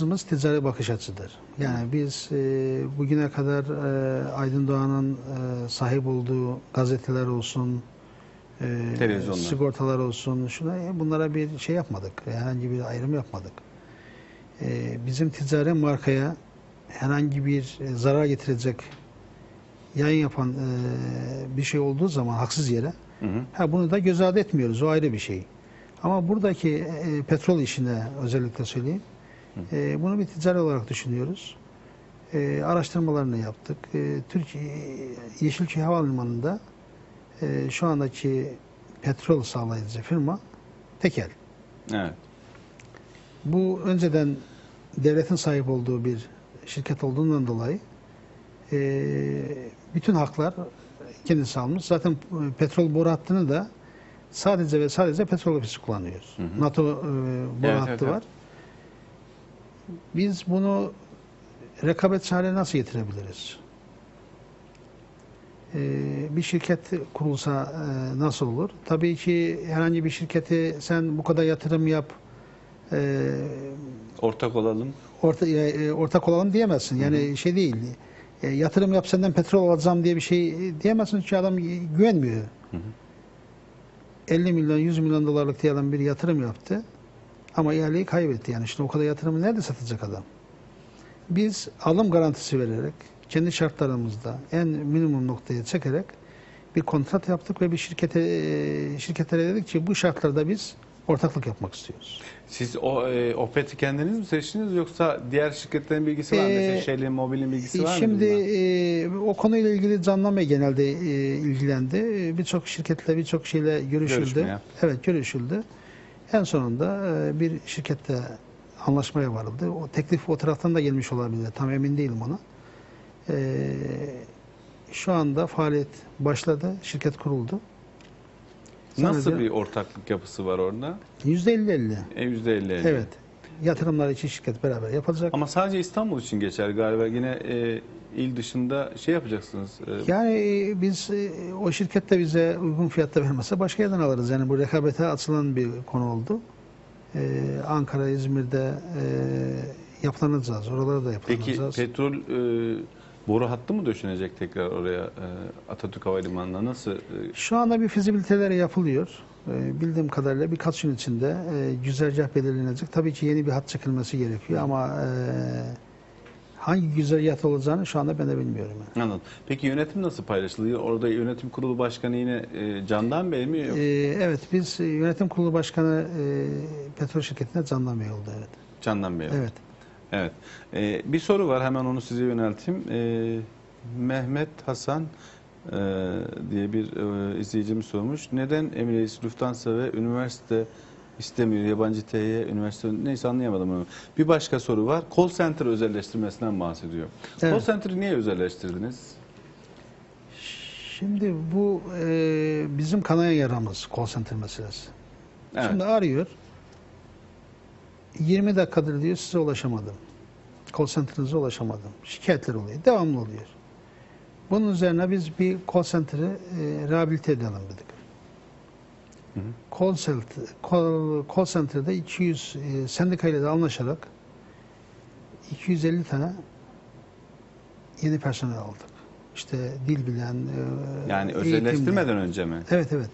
Amacımız ticari bakış açıdır. Yani biz e, bugüne kadar e, Aydın Doğan'ın e, sahip olduğu gazeteler olsun, e, Televizyonlar. sigortalar olsun, şuna e, bunlara bir şey yapmadık. Herhangi bir ayrım yapmadık. E, bizim ticari markaya herhangi bir e, zarar getirecek yayın yapan e, bir şey olduğu zaman haksız yere Hı hı. Ha bunu da göz ardı etmiyoruz. O ayrı bir şey. Ama buradaki e, petrol işine özellikle söyleyeyim. E, bunu bir ticari olarak düşünüyoruz. E, araştırmalarını yaptık. E, Türkiye Yeşilköy Havalimanı'nda e, şu andaki petrol sağlayıcı firma Tekel. Evet. Bu önceden devletin sahip olduğu bir şirket olduğundan dolayı e, bütün haklar kendisi almış. Zaten e, petrol boru hattını da sadece ve sadece petrol ofisi kullanıyoruz. Hı hı. NATO e, boru Evet, hattı evet, var. evet. Biz bunu rekabetçi hale nasıl getirebiliriz? E, bir şirket kurulsa e, nasıl olur? Tabii ki herhangi bir şirketi sen bu kadar yatırım yap, e, Ortak olalım. orta, e, ortak olalım diyemezsin. Yani şey değil. E, yatırım yap senden petrol alacağım diye bir şey e, diyemezsin çünkü adam güvenmiyor. Hı hı. 50 milyon 100 milyon dolarlık diye adam bir yatırım yaptı. Ama ihaleyi kaybetti. Yani şimdi o kadar yatırımı nerede satacak adam? Biz alım garantisi vererek kendi şartlarımızda en minimum noktaya çekerek bir kontrat yaptık ve bir şirkete e, şirketlere dedik ki bu şartlarda biz ortaklık yapmak istiyoruz. Siz o e, Opet'i kendiniz mi seçtiniz yoksa diğer şirketlerin bilgisi var mı? Ee, Mesela Shell'in, Mobil'in bilgisi var mı? Şimdi e, o konuyla ilgili Bey genelde e, ilgilendi. E, Birçok şirketle, birçok şeyle görüşüldü. Görüşme yaptı. Evet, görüşüldü. En sonunda e, bir şirkette anlaşmaya varıldı. O teklif o taraftan da gelmiş olabilir. Tam emin değilim ona. E, şu anda faaliyet başladı. Şirket kuruldu. Nasıl Sadece bir ortaklık yapısı var orada? %50-50. E, %50 50. Evet. Yatırımlar için şirket beraber yapılacak. Ama sadece İstanbul için geçer galiba. Yine e, il dışında şey yapacaksınız. e, Yani e, biz e, o şirkette bize uygun fiyatta vermezse başka yerden alırız. Yani bu rekabete açılan bir konu oldu. Ee, Ankara, İzmir'de e, yapılanacağız. Oralara da Peki yapılanacağız. petrol e, boru hattı mı döşenecek tekrar oraya e, Atatürk Havalimanı'na? Nasıl? e, Şu anda bir fizibiliteleri yapılıyor. Ee, bildiğim kadarıyla birkaç gün içinde e, güzergah belirlenecek. Tabii ki yeni bir hat çekilmesi gerekiyor ama e, hangi güzergah olacağını şu anda ben de bilmiyorum. yani. Anladım. Peki yönetim nasıl paylaşılıyor? Orada yönetim kurulu başkanı yine e, Candan Bey mi? Yok, evet biz yönetim kurulu başkanı petrol şirketine Candan Bey oldu. Evet. Candan Bey. Evet. Evet. Ee, bir soru var hemen onu size yönelteyim. Mehmet Hasan e, diye bir e, izleyicimiz sormuş. Neden Emirates Lufthansa ve üniversite istemiyor yabancı TY üniversite neyse anlayamadım onu. Bir başka soru var. Call center özelleştirmesinden bahsediyor. Call Evet. center'ı niye özelleştirdiniz? Şimdi bu e, bizim kanayan yaramız call center meselesi. Evet. Şimdi arıyor. 20 dakikadır diyor size ulaşamadım. Call center'ınıza ulaşamadım. Şikayetler oluyor. Devamlı oluyor. Bunun üzerine biz bir call center'ı e, rehabilite edelim dedik. Hı hı. Call, center, call, call center'da 200 e, sendikayla da anlaşarak 250 tane yeni personel aldık. İşte dil bilen, e, Yani özelleştirmeden önce mi? Evet evet.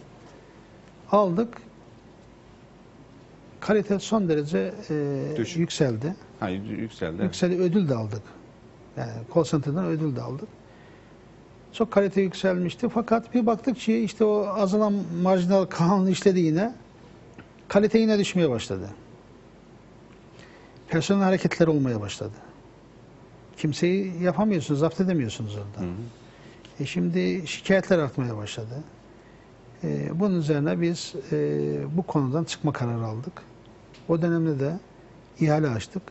Aldık. Kalite son derece e, Düşük. yükseldi. Hayır yükseldi. Yükseldi, ödül de aldık. Yani call center'dan ödül de aldık. Çok kalite yükselmişti. Fakat bir baktık ki işte o azalan marjinal kanun işledi yine. Kalite yine düşmeye başladı. Personel hareketleri olmaya başladı. Kimseyi yapamıyorsunuz, zapt edemiyorsunuz orada. Hı hı. E şimdi şikayetler artmaya başladı. E, bunun üzerine biz e, bu konudan çıkma kararı aldık. O dönemde de ihale açtık.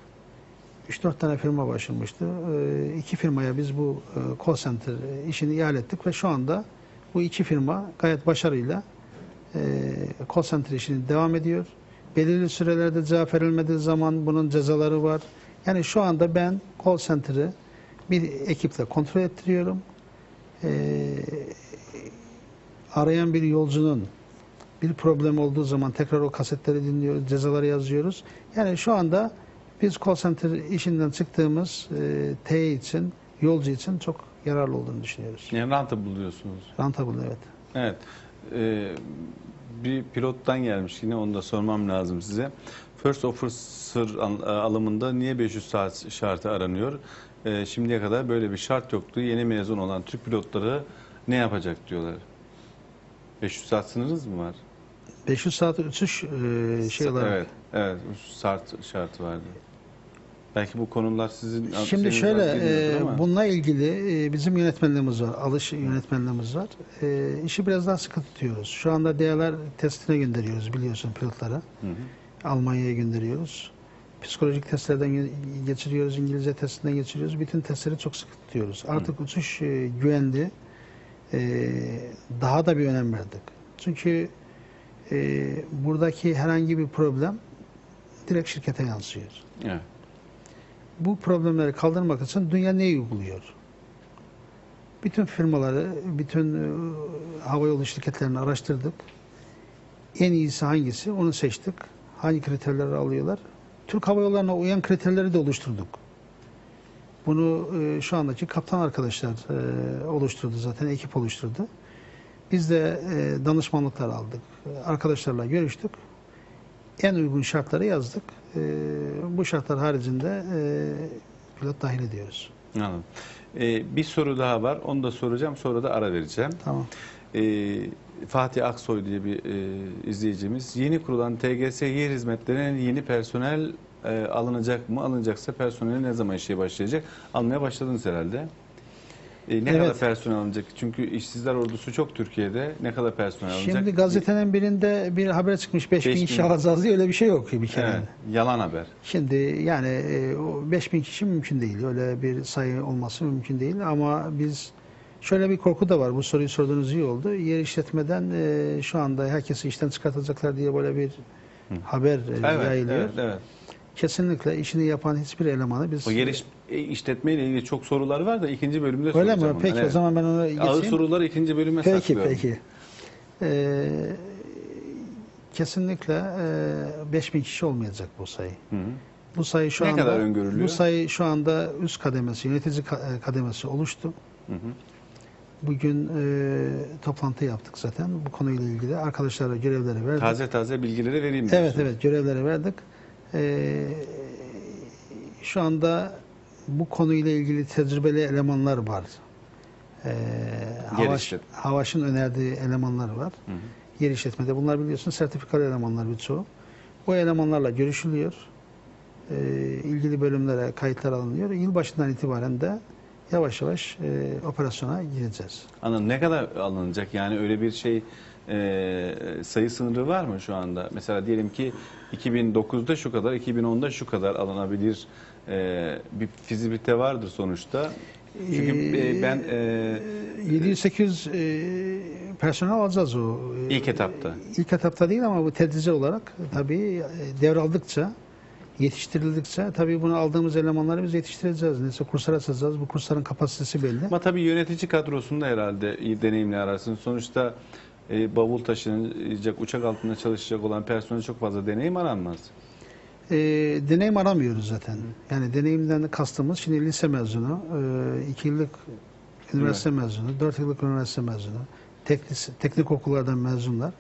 3-4 tane firma başvurmuştu. E, iki firmaya biz bu e, call center işini ihale ettik ve şu anda bu iki firma gayet başarıyla e, call center işini devam ediyor. Belirli sürelerde cevap verilmediği zaman bunun cezaları var. Yani şu anda ben call center'ı bir ekiple kontrol ettiriyorum. Ee, arayan bir yolcunun bir problem olduğu zaman tekrar o kasetleri dinliyoruz, cezaları yazıyoruz. Yani şu anda Biz call center işinden çıktığımız e, T için, yolcu için çok yararlı olduğunu düşünüyoruz. Yani ranta buluyorsunuz. Rentable evet. Evet. Ee, bir pilottan gelmiş yine onu da sormam lazım size. First officer al- alımında niye 500 saat şartı aranıyor? Ee, şimdiye kadar böyle bir şart yoktu. Yeni mezun olan Türk pilotları ne yapacak diyorlar. 500 saat sınırınız mı var? 500 saat uçuş e, şey olarak. Evet, evet. 300 saat şartı vardı. Belki bu konular sizin Şimdi şöyle, e, ama. bununla ilgili e, bizim yönetmenliğimiz var, alış yönetmenliğimiz var. E, işi biraz daha sıkı tutuyoruz. Şu anda DLR testine gönderiyoruz biliyorsun pilotlara. Hı hı. Almanya'ya gönderiyoruz. Psikolojik testlerden ge- geçiriyoruz, İngilizce testinden geçiriyoruz. Bütün testleri çok sıkı tutuyoruz. Artık uçuş e, güvendi. E, daha da bir önem verdik. Çünkü e, buradaki herhangi bir problem direkt şirkete yansıyor. Evet. Bu problemleri kaldırmak için dünya neyi uyguluyor? Bütün firmaları, bütün e, havayolu şirketlerini araştırdık. En iyisi hangisi? Onu seçtik. Hangi kriterleri alıyorlar? Türk Hava Yolları'na uyan kriterleri de oluşturduk. Bunu e, şu andaki kaptan arkadaşlar e, oluşturdu zaten, ekip oluşturdu. Biz de danışmanlıklar aldık. Arkadaşlarla görüştük. En uygun şartları yazdık. E, bu şartlar haricinde e, pilot dahil ediyoruz. Anladım. Ee, bir soru daha var. Onu da soracağım. Sonra da ara vereceğim. Tamam. Ee, Fatih Aksoy diye bir e, izleyicimiz. Yeni kurulan TGS yer hizmetlerine yeni personel e, alınacak mı? Alınacaksa personeli ne zaman işe başlayacak? Almaya başladınız herhalde. E, ne Evet. kadar personel alınacak? Çünkü işsizler ordusu çok Türkiye'de. Ne kadar personel alınacak? Şimdi gazetenin birinde bir haber çıkmış 5000 5000. kişi alacağız diye öyle bir şey yok bir kere. Evet, yalan haber. Şimdi yani e, o 5000 kişi mümkün değil. Öyle bir sayı olması mümkün değil ama biz şöyle bir korku da var. Bu soruyu sorduğunuz iyi oldu. Yer işletmeden e, şu anda herkesi işten çıkartacaklar diye böyle bir haber e, Evet, yayılıyor. evet, evet. Kesinlikle işini yapan hiçbir elemanı biz O yer iş, e, işletme ile ilgili çok sorular var da ikinci bölümde Öyle soracağım. mi? onları. Peki o Evet. zaman ben Ağır geçeyim. soruları ikinci bölüme Peki saklıyorum. peki. Ee, kesinlikle e, 5000 kişi olmayacak bu sayı. Hı hı. Bu sayı şu Ne anda kadar öngörülüyor? Bu sayı şu anda üst kademesi, yönetici e, kademesi oluştu. Hı hı. Bugün e, toplantı yaptık zaten bu konuyla ilgili. Arkadaşlara görevleri verdik. Taze taze bilgileri vereyim Evet diyorsunuz. evet görevleri verdik. Ee, şu anda bu konuyla ilgili tecrübeli elemanlar var. Ee, Havaş, Havaş'ın önerdiği elemanlar var. Hı hı. Yer işletmede. Bunlar biliyorsun sertifikalı elemanlar birçoğu. Bu elemanlarla görüşülüyor. Ee, ilgili bölümlere kayıtlar alınıyor. Yılbaşından itibaren de yavaş yavaş e, operasyona gireceğiz. Anladım. Ne kadar alınacak? Yani öyle bir şey e, sayı sınırı var mı şu anda? Mesela diyelim ki 2009'da şu kadar, 2010'da şu kadar alınabilir e, bir fizibilite vardır sonuçta. Çünkü e, ben e, 700-800 e, personel alacağız o. e, İlk etapta. İlk etapta değil ama bu tedrici olarak tabii e, devraldıkça, yetiştirildikçe tabii bunu aldığımız elemanları biz yetiştireceğiz. Neyse kurslar açacağız. Bu kursların kapasitesi belli. ama tabii yönetici kadrosunda herhalde iyi deneyimli ararsın. Sonuçta e, bavul taşınacak, uçak altında çalışacak olan personel çok fazla deneyim aranmaz. E, deneyim aramıyoruz zaten. Yani deneyimden kastımız şimdi lise mezunu, 2 yıllık üniversite mezunu, 4 yıllık üniversite mezunu, teknik, teknik okullardan mezunlar.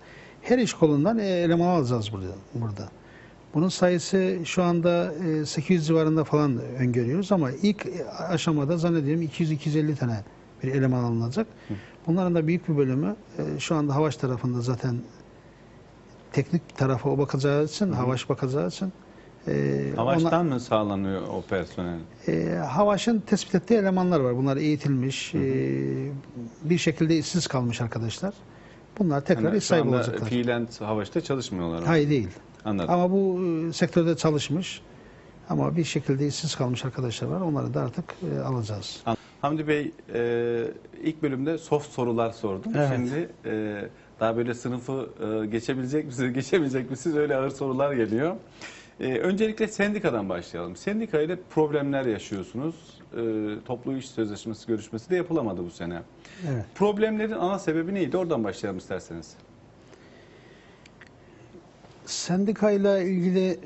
Her iş kolundan e, eleman alacağız burada. burada. Bunun sayısı şu anda e, 800 civarında falan öngörüyoruz ama ilk aşamada zannediyorum 200-250 tane bir eleman alınacak. Bunların da büyük bir bölümü e, şu anda Havaş tarafında zaten teknik tarafa o bakacağı için, Havaş bakacağı için e, Havaştan mı sağlanıyor o personel? e, Havaş'ın tespit ettiği elemanlar var. Bunlar eğitilmiş, e, bir şekilde işsiz kalmış arkadaşlar. Bunlar tekrar Yani şu sahibi olacaklar. fiilen Havaş'ta çalışmıyorlar. Hayır değil. Anladım. Ama bu e, sektörde çalışmış ama bir şekilde işsiz kalmış arkadaşlar var. Onları da artık e, alacağız. Hamdi Bey e, ilk bölümde soft sorular sordum. Evet. Şimdi e, daha böyle sınıfı e, geçebilecek misiniz, geçemeyecek misiniz öyle ağır sorular geliyor. E, öncelikle sendikadan başlayalım. Sendika ile problemler yaşıyorsunuz. E, toplu iş sözleşmesi görüşmesi de yapılamadı bu sene. Evet. Problemlerin ana sebebi neydi? Oradan başlayalım isterseniz. Sendikayla ilgili